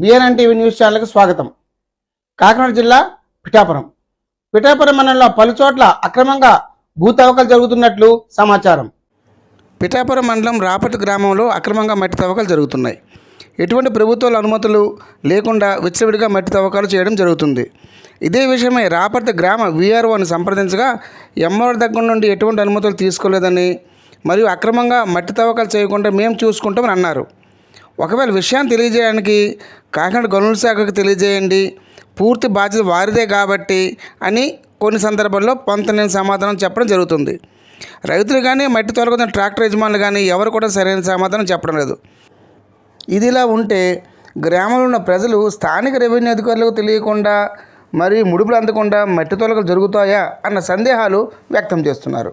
BNN TV news ఛానల్కి స్వాగతం. కాకినాడ జిల్లా పిఠాపురం. పిఠాపురం మండలంలో పలుచోట్ల అక్రమంగా భూ తవ్వకాలు జరుగుతున్నట్లు సమాచారం. పిఠాపురం మండలం రాపటి గ్రామంలో అక్రమంగా మట్టి తవ్వకాలు జరుగుతున్నాయి. ఎటువంటి ప్రభుత్వాల అనుమతులు లేకుండా విచ్చవిడిగా మట్టి తవ్వకాలు చేయడం జరుగుతుంది. ఇదే విషయమై రాపర్తి గ్రామ వీఆర్ఓని సంప్రదించగా ఎంఆర్ దగ్గర నుండి ఎటువంటి అనుమతులు తీసుకోలేదని మరియు అక్రమంగా మట్టి తవ్వకాలు చేయకుండా మేము చూసుకుంటామని అన్నారు. ఒకవేళ విషయాన్ని తెలియజేయడానికి కాకినాడ గనుల శాఖకు తెలియజేయండి. పూర్తి బాధ్యత వారిదే కాబట్టి అని కొన్ని సందర్భాల్లో పొంతలేని సమాధానం చెప్పడం జరుగుతుంది. రైతులు కానీ మట్టి తొలగుతున్న ట్రాక్టర్ యజమానులు కానీ ఎవరు కూడా సరైన సమాధానం చెప్పడం లేదు. ఇదిలా ఉంటే గ్రామంలో ఉన్న ప్రజలు స్థానిక రెవెన్యూ అధికారులకు తెలియకుండా మరి ముడుపులు అందకుండా మట్టి తొలగలు జరుగుతాయా అన్న సందేహాలు వ్యక్తం చేస్తున్నారు.